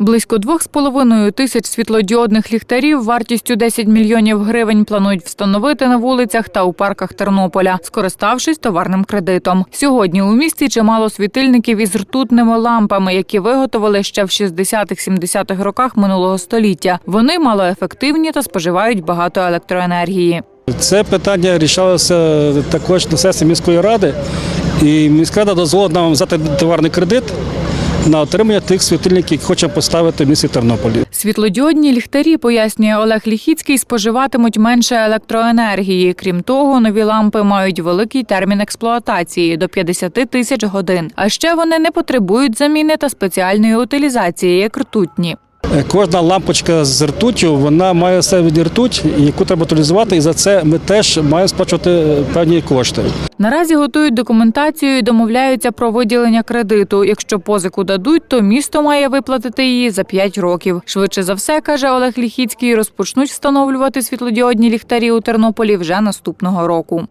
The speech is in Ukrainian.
Близько 2,5 тисяч світлодіодних ліхтарів вартістю 10 мільйонів гривень планують встановити на вулицях та у парках Тернополя, скориставшись товарним кредитом. Сьогодні у місті чимало світильників із ртутними лампами, які виготовили ще в 60-70-х роках минулого століття. Вони малоефективні та споживають багато електроенергії. Це питання рішалося також на сесії міської ради, і міська рада дозволила нам взяти товарний кредит на отримання тих світильників, які хочемо поставити в місті Тернополі. Світлодіодні ліхтарі, пояснює Олег Ліхіцький, споживатимуть менше електроенергії. Крім того, нові лампи мають великий термін експлуатації до 50 тисяч годин. А ще вони не потребують заміни та спеціальної утилізації, як ртутні. Е, Кожна лампочка з ртуттю, вона має себе ртуть, яку треба утилізувати, і за це ми теж маємо сплачувати е, певні кошти. Наразі готують документацію і домовляються про виділення кредиту. Якщо позику дадуть, то місто має виплатити її за 5 років. Швидше за все, каже Олег Ліхіцький, розпочнуть встановлювати світлодіодні ліхтарі у Тернополі вже наступного року.